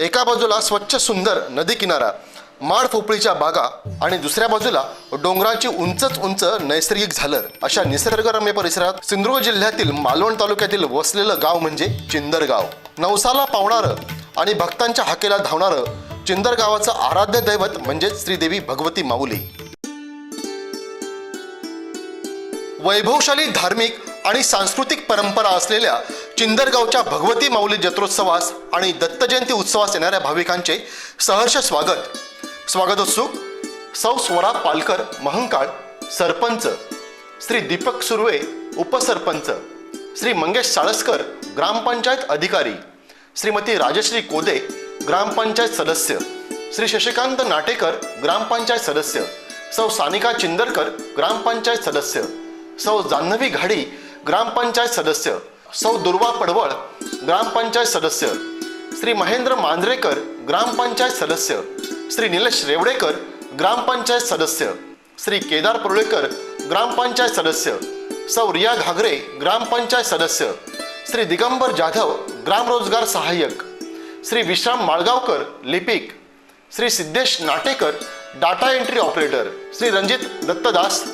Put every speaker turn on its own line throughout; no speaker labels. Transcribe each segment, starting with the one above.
एका बाजूला स्वच्छ सुंदर नदी किनारा माड पोपळीच्या बागा आणि दुसऱ्या बाजूला डोंगराची उंचच उंच नैसर्गिक झालर अशा निसर्गरम्य परिसरात सिंधुदुर्ग जिल्ह्यातील मालवण तालुक्यातील वसलेलं गाव म्हणजे चिंदर गाव नवसाला पावणारं आणि भक्तांच्या हाकेला धावणारं चिंदर गावाचं आराध्य दैवत म्हणजे श्रीदेवी भगवती माऊली. वैभवशाली धार्मिक आणि सांस्कृतिक परंपरा असलेल्या चिंदरगावच्या भगवती माऊली जत्रोत्सवास आणि दत्त जयंती उत्सवास येणाऱ्या भाविकांचे सहर्ष स्वागत. स्वागतोत्सुक सौ स्वरा पालकर महंकाळ सरपंच श्री दीपक सुर्वे उपसरपंच श्री मंगेश साळसकर ग्रामपंचायत अधिकारी श्रीमती राजश्री कोदे ग्रामपंचायत सदस्य श्री शशिकांत नाटेकर ग्रामपंचायत सदस्य सौ सानिका चिंदरकर ग्रामपंचायत सदस्य सौ जान्हवी घाडी ग्रामपंचायत सदस्य सौ दुर्वा पडवळ ग्रामपंचायत सदस्य. श्री महेंद्र मांजरेकर ग्रामपंचायत सदस्य. श्री निलेश रेवडेकर ग्रामपंचायत सदस्य. श्री केदार पुरळेकर ग्रामपंचायत सदस्य. सौ रिया घागरे ग्रामपंचायत सदस्य. श्री दिगंबर जाधव ग्रामरोजगार सहाय्यक. श्री विश्राम माळगावकर लिपिक. Shri Siddhesh Natekar data entry operator Shri Ranjit Dattadas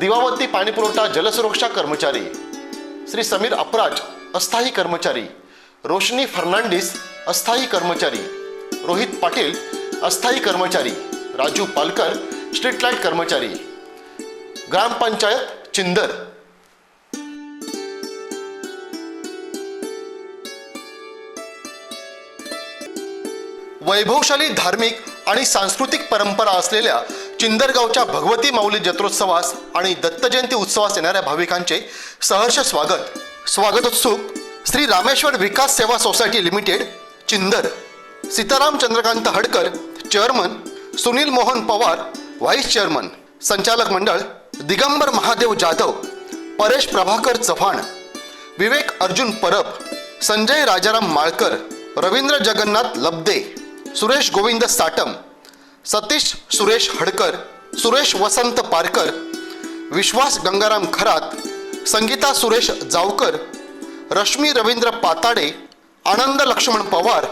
Divavati पाणीपुरवठा जलसुरक्षा कर्मचारी. श्री समीर अपराज अस्थायी कर्मचारी. रोशनी फर्नांडिस अस्थायी कर्मचारी. रोहित पाटील अस्थायी कर्मचारी. राजू पालकर स्ट्रीट लाइट कर्मचारी. ग्रामपंचायत चिंदर. वैभवशाली धार्मिक आणि सांस्कृतिक परंपरा असलेल्या चिंदरगावच्या भगवती माऊली जत्रोत्सवास आणि दत्त जयंती उत्सवास येणाऱ्या भाविकांचे सहर्ष स्वागत. स्वागतोत्सुक Shri Rameshwar Vikas Seva society limited Chindar. Sitaram Chandrakant Hadkar chairman. Sunil Mohan Pawar vice chairman. संचालक मंडळ दिगंबर महादेव जाधव. परेश प्रभाकर चव्हाण. विवेक अर्जुन परब. संजय राजाराम माळकर. रवींद्र जगन्नाथ लब्दे सुरेश गोविंद साटम. सतीश सुरेश हडकर सुरेश वसंत पारकर विश्वास गंगाराम खरात संगीता सुरेश जावकर रश्मी रवींद्र पाताडे आनंद लक्ष्मण पवार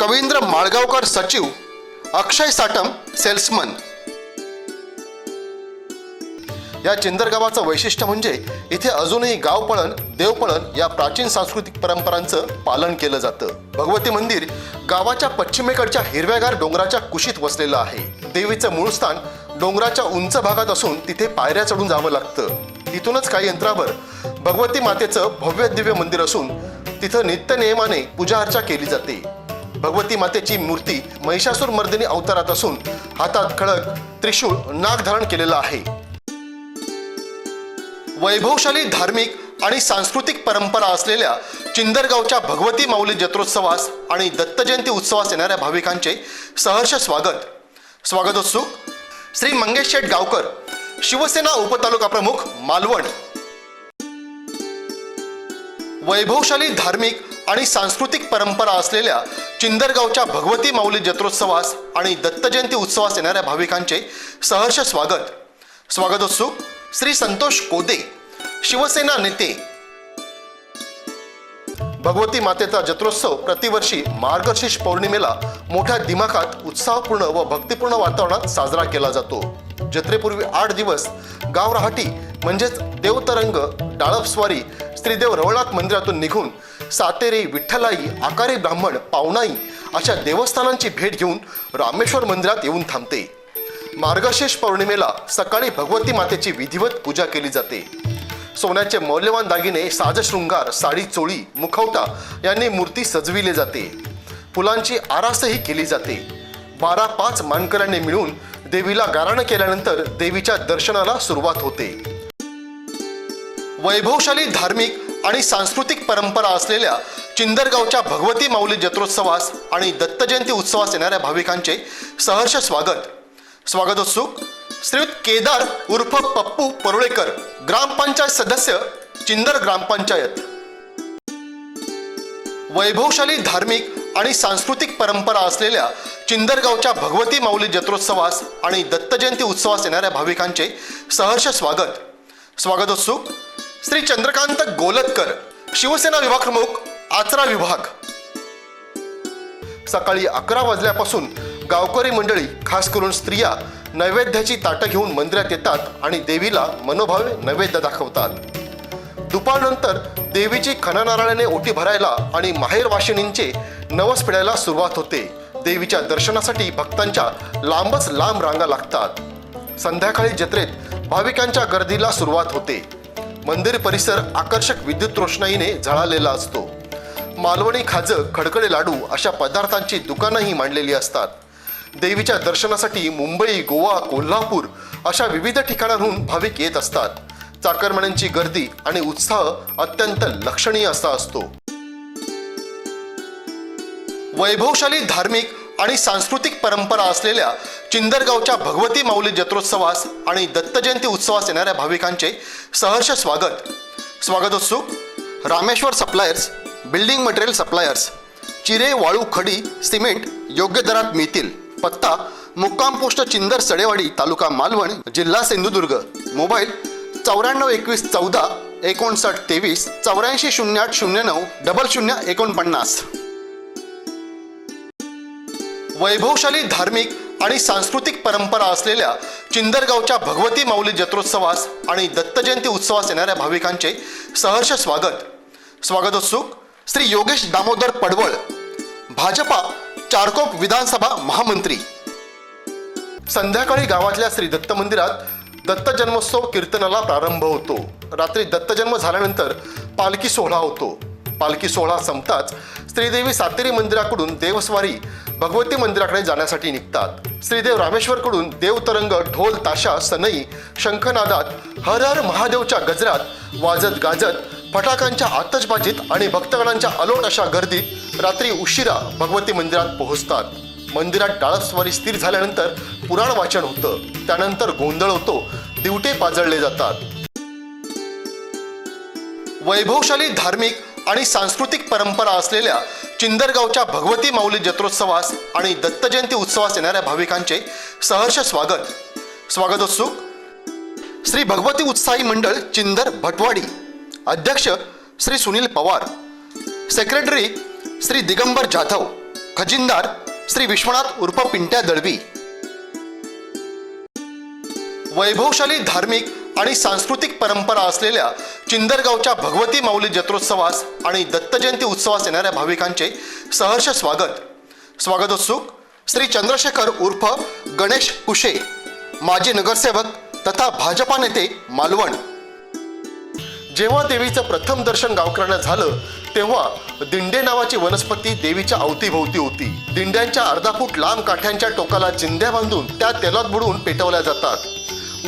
कवींद्र माळगावकर सचिव अक्षय साटम सेल्समन. या चिंदर गावाचं वैशिष्ट्य म्हणजे इथे अजूनही गावपळण देवपळण या प्राचीन सांस्कृतिक परंपरांचं पालन केलं जातं. भगवती मंदिर गावाच्या पश्चिमेकडच्या हिरव्यागार डोंगराच्या कुशीत वसलेलं आहे. देवीचं मूळ स्थान डोंगराच्या उंच भागात असून तिथे पायऱ्या चढून जावं लागतं. तिथूनच काही अंतरावर भगवती मातेचं भव्य दिव्य मंदिर असून तिथं नित्यनियमाने पूजा अर्चा केली जाते. भगवती मातेची मूर्ती महिषासूर मर्दिनी अवतारात असून हातात खडक त्रिशूळ नाग धारण केलेलं आहे. वैभवशाली धार्मिक आणि सांस्कृतिक परंपरा असलेल्या चिंदरगावच्या भगवती माऊली जत्रोत्सवास आणि दत्त जयंती उत्सवास येणाऱ्या भाविकांचे सहर्ष स्वागत. स्वागतोत्सुक. श्री मंगेश शेठ गावकर शिवसेना उपतालुका प्रमुख मालवण. वैभवशाली धार्मिक आणि सांस्कृतिक परंपरा असलेल्या चिंदरगावच्या भगवती माऊली जत्रोत्सवास आणि दत्त जयंती उत्सवास येणाऱ्या भाविकांचे सहर्ष स्वागत. स्वागतोत्सुक. श्री संतोष कोदे शिवसेना नेते. भगवती मातेचा जत्रोत्सव प्रतिवर्षी मार्गशीर्ष पौर्णिमेला मोठ्या दिमाखात उत्साहपूर्ण व भक्तिपूर्ण वातावरणात साजरा केला जातो. जत्रेपूर्वी आठ दिवस गाव रहाटी म्हणजेच देवतरंग डाळपस्वारी श्रीदेव रवळनाथ मंदिरातून निघून सातेरी विठ्ठलाई आकारी ब्राह्मण पावनाई अशा देवस्थानांची भेट घेऊन रामेश्वर मंदिरात येऊन थांबते. मार्गशीर्ष पौर्णिमेला सकाळी भगवती मातेची विधिवत पूजा केली जाते. सोन्याचे मौल्यवान दागिने साजशृंगार साडी चोळी मुखवटा यांनी मूर्ती सजविले जाते. फुलांची आरासही केली जाते. बारा पाच मानकऱ्यांनी मिळून देवीला गारण केल्यानंतर देवीच्या दर्शनाला सुरुवात होते. वैभवशाली धार्मिक आणि सांस्कृतिक परंपरा असलेल्या चिंदरगावच्या भगवती माऊली जत्रोत्सवास आणि दत्त जयंती उत्सवास येणाऱ्या भाविकांचे सहर्ष स्वागत. स्वागतोत्सुक श्रीयुत केदार उर्फ पप्पू परुळेकर ग्रामपंचायत सदस्य चिंदर ग्रामपंचायत वैभवशाली धार्मिक आणि सांस्कृतिक परंपरा असलेल्या चिंदरगावच्या भगवती माऊली जत्रोत्सवास आणि दत्त जयंती उत्सवास येणाऱ्या भाविकांचे सहर्ष स्वागत. स्वागतोत्सुक श्री चंद्रकांत गोलतकर शिवसेना विभाग प्रमुख आचरा विभाग. सकाळी अकरा वाजल्यापासून गावकरी मंडळी खास करून स्त्रिया नैवेद्याची ताटं घेऊन मंदिरात येतात आणि देवीला मनोभावे नैवेद्य दाखवतात. दुपारनंतर देवीची खननारायणाने ओटी भरायला आणि माहेरवाशिणींचे नवस पिढायला सुरुवात होते. देवीच्या दर्शनासाठी भक्तांच्या लांबच लांब रांगा लागतात. संध्याकाळी जत्रेत भाविकांच्या गर्दीला सुरुवात होते. मंदिर परिसर आकर्षक विद्युत रोषणाईने झळालेला असतो. मालवणी खाजं खडकडे लाडू अशा पदार्थांची दुकानंही मांडलेली असतात. देवीच्या दर्शनासाठी मुंबई गोवा कोल्हापूर अशा विविध ठिकाणांहून भाविक येत असतात. चाकरमान्यांची गर्दी आणि उत्साह अत्यंत लक्षणीय असा असतो. वैभवशाली धार्मिक आणि सांस्कृतिक परंपरा असलेल्या चिंदरगावच्या भगवती माऊली जत्रोत्सवास आणि दत्त जयंती उत्सवास येणाऱ्या भाविकांचे सहर्ष स्वागत. स्वागतोत्सुक Rameshwar suppliers building material suppliers चिरे वाळू खडी सिमेंट योग्य दरात मिळतील. पत्ता मुक्काम पोस्ट चिंदर सडेवाडी तालुका मालवण जिल्हा सिंधुदुर्ग. मोबाईल चौऱ्याण्णव एकवीस चौदा एकोणसाठ तेवीस चौऱ्याऐंशी शून्य आठ शून्य नऊ डबल शून्य एकोणपन्नास. वैभवशाली धार्मिक आणि सांस्कृतिक परंपरा असलेल्या चिंदरगावच्या भगवती माऊली जत्रोत्सवास आणि दत्त जयंती उत्सवास येणाऱ्या भाविकांचे सहर्ष स्वागत. स्वागतोत्सुक श्री योगेश दामोदर पडवळ. भाजपा चारकोप विधानसभा महामंत्री. संध्याकाळी गावातल्या श्री दत्त मंदिरात दत्त जन्मोत्सव कीर्तनाला प्रारंभ होतो. रात्री दत्त जन्म झाल्यानंतर पालखी सोहळा होतो. पालखी सोहळा संपताच श्रीदेवी सातेरी मंदिराकडून देवस्वारी भगवती मंदिराकडे जाण्यासाठी निघतात. श्रीदेव रामेश्वरकडून देवतरंग ढोल ताशा सनई शंखनादात हर हर महादेवच्या गजरात वाजत गाजत फटाकांच्या आतषबाजीत आणि भक्तगणांच्या अलोट अशा गर्दीत रात्री उशिरा भगवती मंदिरात पोहोचतात. मंदिरात डाळसवारी स्थिर झाल्यानंतर पुराण वाचन होतं. त्यानंतर गोंधळ होतो. दिवटे पाजळले जातात. वैभवशाली धार्मिक आणि सांस्कृतिक परंपरा असलेल्या चिंदरगावच्या भगवती माऊली जत्रोत्सवास आणि दत्त जयंती उत्सवास येणाऱ्या भाविकांचे सहर्ष स्वागत. स्वागतोत्सुक. श्री भगवती उत्साही मंडळ चिंदर भटवाडी. अध्यक्ष श्री सुनील पवार सेक्रेटरी श्री दिगंबर जाधव खजिनदार श्री विश्वनाथ उर्फ पिंट्या दळवी. वैभवशाली धार्मिक आणि सांस्कृतिक परंपरा असलेल्या चिंदरगावच्या भगवती माऊली जत्रोत्सवास आणि दत्त जयंती उत्सवास येणाऱ्या भाविकांचे सहर्ष स्वागत. स्वागतोत्सुक श्री चंद्रशेखर उर्फ गणेश कुशे माजी नगरसेवक तथा भाजपा नेते मालवण. जेव्हा देवीचं प्रथम दर्शन गावकऱ्यांना झालं तेव्हा दिंडे नावाची वनस्पती देवीच्या अवतीभोवती होती. दिंड्यांच्या अर्धा फूट लांब काठ्यांच्या टोकाला चिंध्या बांधून त्या तेलात बुडवून पेटवल्या जातात.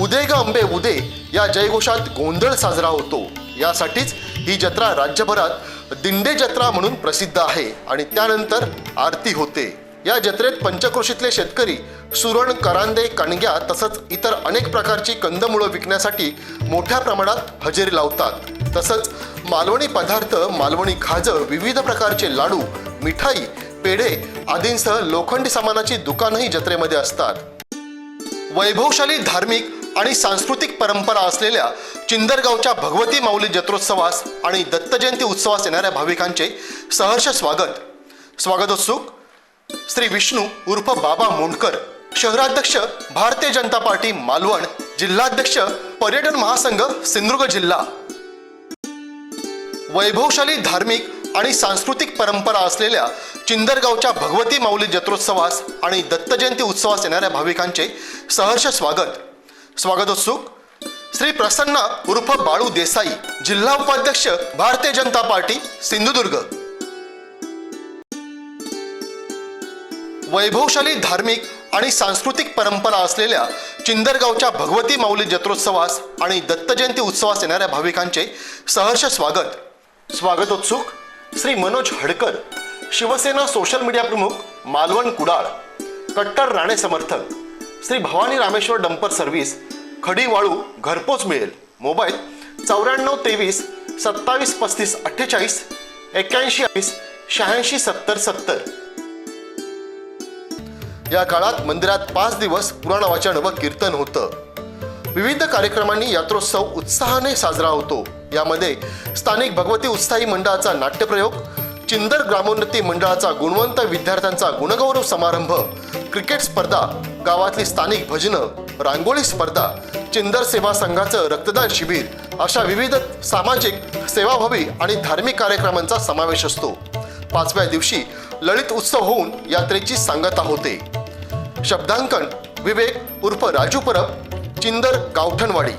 उदे ग अंबे उदे या जयघोषात गोंधळ साजरा होतो. यासाठीच ही जत्रा राज्यभरात दिंडे जत्रा म्हणून प्रसिद्ध आहे आणि त्यानंतर आरती होते. या जत्रेत पंचक्रोशीतले शेतकरी सुरण करांदे कणग्या तसंच इतर अनेक प्रकारची कंदमुळं विकण्यासाठी मोठ्या प्रमाणात हजेरी लावतात. तसंच मालवणी पदार्थ मालवणी खाजं विविध प्रकारचे लाडू मिठाई पेढे आदींसह लोखंडी सामानाची दुकानही जत्रेमध्ये असतात. वैभवशाली धार्मिक आणि सांस्कृतिक परंपरा असलेल्या चिंदरगावच्या भगवती माऊली जत्रोत्सवास आणि दत्त जयंती उत्सवास येणाऱ्या भाविकांचे सहर्ष स्वागत. स्वागतोत्सुक. श्री विष्णू उर्फ बाबा मुंडकर. शहराध्यक्ष भारतीय जनता पार्टी मालवण जिल्हाध्यक्ष पर्यटन महासंघ सिंधुदुर्ग जिल्हा. वैभवशाली धार्मिक आणि सांस्कृतिक परंपरा असलेल्या चिंदरगावच्या भगवती माऊली जत्रोत्सवास आणि दत्त जयंती उत्सवास येणाऱ्या भाविकांचे सहर्ष स्वागत. स्वागतोत्सुक. श्री प्रसन्न उर्फ बाळू देसाई जिल्हा उपाध्यक्ष भारतीय जनता पार्टी सिंधुदुर्ग. वैभवशाली धार्मिक आणि सांस्कृतिक परंपरा असलेल्या चिंदरगावच्या भगवती माऊली जत्रोत्सवास आणि दत्त जयंती उत्सवास येणाऱ्या भाविकांचे सहर्ष स्वागत. स्वागतोत्सुक श्री मनोज हडकर शिवसेना सोशल मीडिया प्रमुख मालवण कुडाळ कट्टर राणे समर्थक श्री भवानी रामेश्वर डंपर सर्व्हिस खडी वाळू घरपोच मिळेल. मोबाईल चौऱ्याण्णव तेवीस सत्तावीस पस्तीस अठ्ठेचाळीस एक्क्याऐंशी वीस शहाऐंशी सत्तर सत्तर. या काळात मंदिरात पाच दिवस पुराण वाचन व कीर्तन होतं. विविध कार्यक्रमांनी यात्रोत्सव उत्साहाने साजरा होतो. यामध्ये स्थानिक भगवती उत्साही मंडळाचा नाट्यप्रयोग चिंदर ग्रामोन्नती मंडळाचा गुणवंत विद्यार्थ्यांचा गुणगौरव समारंभ क्रिकेट स्पर्धा गावातली स्थानिक भजनं रांगोळी स्पर्धा चिंदर सेवा संघाचं रक्तदान शिबिर अशा विविध सामाजिक सेवाभावी आणि धार्मिक कार्यक्रमांचा समावेश असतो. पाचव्या दिवशी ललित उत्सव होऊन यात्रेची सांगता होते. शब्दांकन विवेक उर्फ राजू परब चिंदर गावठणवाडी.